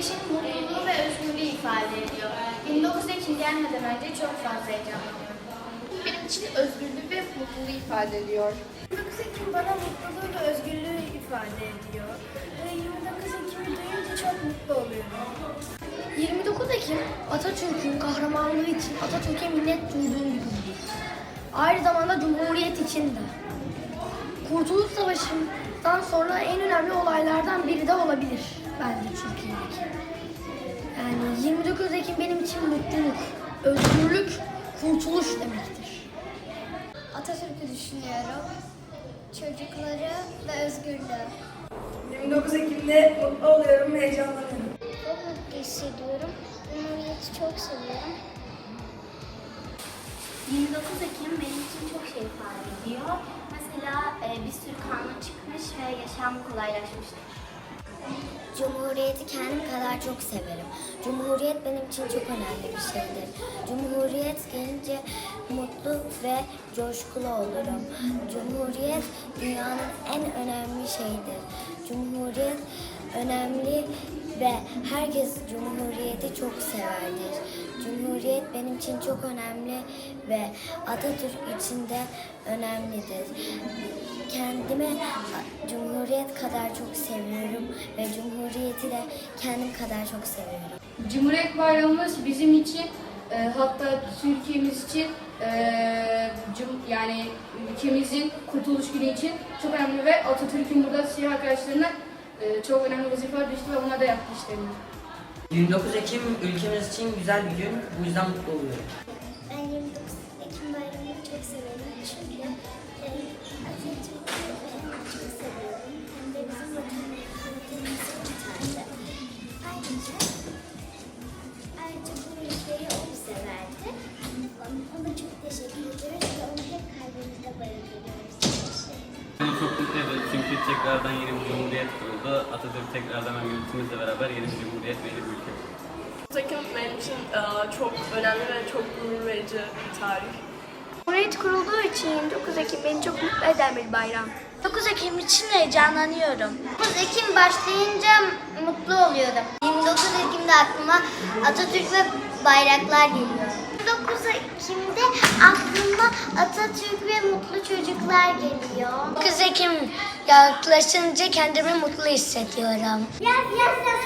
işin mutluluğu ve özgürlüğü ifade ediyor. 29 Ekim gelmeden önce çok fazla heyecanlanıyorum. Benim için özgürlüğü ve mutluluğu ifade ediyor. 29 Ekim bana mutluluğu ve özgürlüğü ifade ediyor. 29 Ekim'i duyunca çok mutlu oluyorum. 29 Ekim Atatürk'ün kahramanlığı için Atatürk'e minnet duyduğum bir gündür. Aynı zamanda Cumhuriyet için de. Kurtuluş Savaşı'ndan sonra en önemli olaylardan biri de olabilir bence Türkiye'deki. Yani 29 Ekim benim için mutluluk, özgürlük, kurtuluş demektir. Atatürk'ü düşünüyorum. Çocukları ve özgürlüğü. 29 Ekim'de mutlu oluyorum heyecanlanıyorum. Çok mutlu hissediyorum. Cumhuriyeti çok seviyorum. 29 Ekim benim için çok şey ifade ediyor. Mesela e, bir sürü kanun çıkmış ve yaşam kolaylaşmıştır. Cumhuriyeti kendim kadar çok severim. Cumhuriyet benim için çok önemli bir şeydir. Cumhuriyet gelince mutlu ve coşkulu olurum. Cumhuriyet dünyanın en önemli şeyidir. Cumhuriyet önemli ve herkes Cumhuriyeti çok severdir. Cumhuriyet benim için çok önemli ve Atatürk için de önemlidir. Kendime Cumhuriyet kadar çok seviyorum ve Cumhuriyeti de kendim kadar çok seviyorum. Cumhuriyet Bayramımız bizim için e, hatta Türkiye'miz için e, cum- yani ülkemizin kurtuluş günü için çok önemli ve Atatürk'ün burada siyah arkadaşlarına e, çok önemli vazifeler düştü ve onlar da yaptı işlerini. 29 Ekim ülkemiz için güzel bir gün. Bu yüzden mutlu oluyorum. Ben 29 Ekim bayramını çok severim çünkü e, Atatürk'ü çok seviyorum hem de bizim vatanımızı tutardı. Ayrıca, ayrıca Ona çok teşekkür ediyoruz ve onu hep kalbimizde barındırıyoruz. Beni çok mutlu ediyor çünkü tekrardan yeni bir cumhuriyet kuruldu. Atatürk tekrardan yönetimimizle beraber yeni bir cumhuriyet ve yeni bir ülke. Ekim benim için e, çok önemli ve çok gurur verici bir tarih. Cumhuriyet kurulduğu için 29 Ekim beni çok mutlu eden bir bayram. 9 Ekim için heyecanlanıyorum. 9 Ekim başlayınca mutlu oluyordum. 29 Ekim'de aklıma Atatürk ve bayraklar geliyor. 9 Ekim'de aklıma Atatürk ve mutlu çocuklar geliyor. 9 Ekim yaklaşınca kendimi mutlu hissediyorum. Yaz yaşasın Cumhuriyet.